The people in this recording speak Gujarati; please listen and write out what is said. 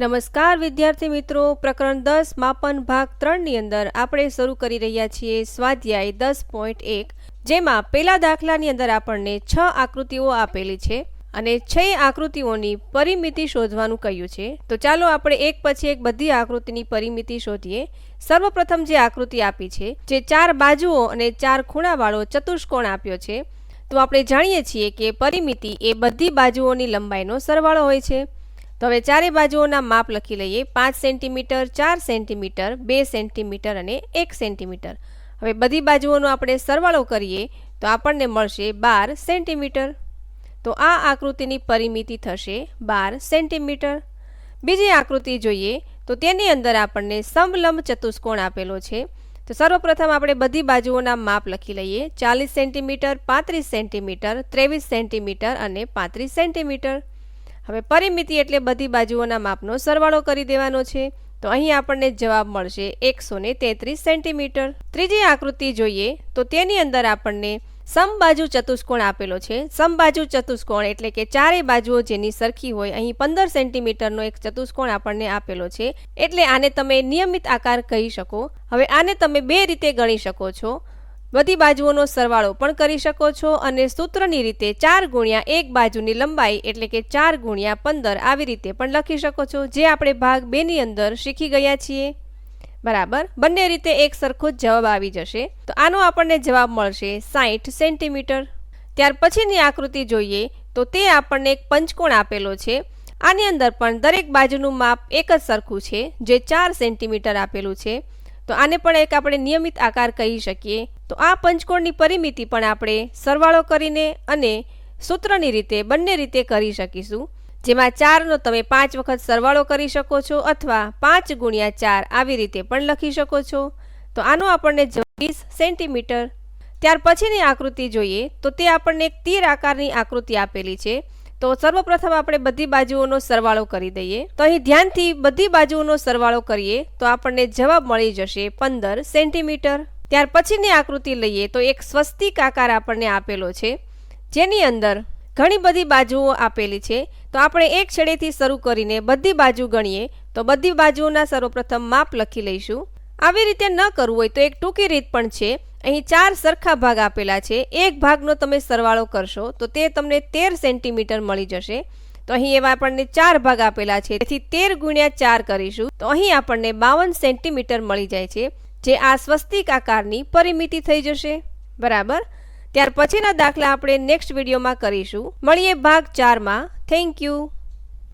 નમસ્કાર, વિદ્યાર્થી મિત્રો. પ્રકરણ દસ, માપન ભાગ ત્રણની અંદર આપણે શરૂ કરી રહ્યા છીએ સ્વાધ્યાય દસ પોઈન્ટ એક, જેમાં પેલા દાખલાની અંદર આપણને છ આકૃતિઓ આપેલી છે અને છ આકૃતિઓની પરિમિતિ શોધવાનું કહ્યું છે. તો ચાલો આપણે એક પછી એક બધી આકૃતિની પરિમિતિ શોધીએ. સર્વપ્રથમ જે આકૃતિ આપી છે, જે ચાર બાજુઓ અને ચાર ખૂણાવાળો ચતુષ્કોણ આપ્યો છે, તો આપણે જાણીએ છીએ કે પરિમિતિ એ બધી બાજુઓની લંબાઈનો સરવાળો હોય છે. તો હવે ચારે બાજુઓના માપ લખી લઈએ. પાંચ સેન્ટીમીટર, ચાર સેન્ટીમીટર, બે સેન્ટીમીટર અને એક સેન્ટીમીટર. હવે બધી બાજુઓનો આપણે સરવાળો કરીએ તો આપણને મળશે બાર સેન્ટીમીટર. તો આ આકૃતિની પરિમિતિ થશે બાર સેન્ટીમીટર. બીજી આકૃતિ જોઈએ તો તેની અંદર આપણને સમલંબ ચતુષ્કોણ આપેલો છે. તો સર્વપ્રથમ આપણે બધી બાજુઓના માપ લખી લઈએ. ચાલીસ સેન્ટીમીટર, પાંત્રીસ સેન્ટીમીટર, ત્રેવીસ સેન્ટીમીટર અને પાંત્રીસ સેન્ટીમીટર. હવે પરિમિતિ એટલે બધી બાજુઓના માપનો સરવાળો કરી દેવાનો છે. તો અહીં આપણને જવાબ મળશે એકસો ને તેત્રીસ સેન્ટીમીટર. ત્રીજી આકૃતિ જોઈએ તો તેની અંદર આપણને સમબાજુ ચતુષ્કોણ આપેલો છે. સમબાજુ ચતુષ્કોણ એટલે કે ચારે બાજુઓ જેની સરખી હોય અહીં પંદર સેન્ટીમીટરનો એક ચતુષ્કોણ આપણને આપેલો છે. એટલે આને તમે નિયમિત આકાર કહી શકો. હવે આને તમે બે રીતે ગણી શકો છો. બધી બાજુઓનો સરવાળો પણ કરી શકો છો અને સૂત્રની રીતે ચાર ગુણ્યા એક બાજુની લંબાઈ એટલે કે ચાર ગુણ્યા પંદર આવી રીતે પણ લખી શકો છો, જે આપણે ભાગ બેની અંદર શીખી ગયા છીએ. બરાબર? બંને રીતે એક સરખો જ જવાબ આવી જશે. તો આનો આપણને જવાબ મળશે સાઠ સેન્ટીમીટર. ત્યાર પછીની આકૃતિ જોઈએ તો તે આપણને એક પંચકોણ આપેલો છે. આની અંદર પણ દરેક બાજુનું માપ એક જ સરખું છે, જે ચાર સેન્ટીમીટર આપેલું છે. તો આને પણ એક આપણે નિયમિત આકાર કહી શકીએ. તો આ પંચકોણની પરિમિતિ પણ આપણે સરવાળો કરીને અને સૂત્રની રીતે, બંને રીતે કરી શકીશું. જેમાં ચારનો તમે પાંચ વખત સરવાળો કરી શકો છો અથવા પાંચ ગુણ્યા ચાર આવી રીતે પણ લખી શકો છો. તો આનો આપણને વીસ સેન્ટીમીટર. ત્યાર પછીની આકૃતિ જોઈએ તો તે આપણને એક તીર આકારની આકૃતિ આપેલી છે. તો સર્વપ્રથમ આપણે બધી બાજુઓનો સરવાળો કરી દઈએ. તો અહીં ધ્યાનથી બધી બાજુઓનો સરવાળો કરીએ તો આપણને જવાબ મળી જશે પંદર સેન્ટીમીટર. ત્યાર પછીની આકૃતિ લઈએ તો એક સ્વસ્તિક આકાર આપણને આપેલો છે. જેની અંદર ઘણી બધી બાજુઓ આપેલી છે. તો આપણે એક છેડેથી શરૂ કરીને બધી બાજુ ગણીએ તો બધી બાજુઓના સર્વપ્રથમ માપ લખી લઈશું. આવી રીતે ન કરવું હોય તો એક ટૂંકી રીત પણ છે. અહીં ચાર સરખા ભાગ આપેલા છે. એક ભાગનો તમે સરવાળો કરશો તો તે તમને તેર સેન્ટીમીટર મળી જશે. તો અહીં એવા આપણને ચાર ભાગ આપેલા છે. તેથી તેર ગુણ્યા ચાર કરીશું. તો અહીં આપણને બાવન સેન્ટીમીટર મળી જાય છે. જે આ સ્વસ્તિક આકારની પરિમિતિ થઈ જશે. બરાબર? ત્યાર પછીના દાખલા આપણે નેક્સ્ટ વિડીયોમાં કરીશું. મળીએ ભાગ ચારમાં. Thank you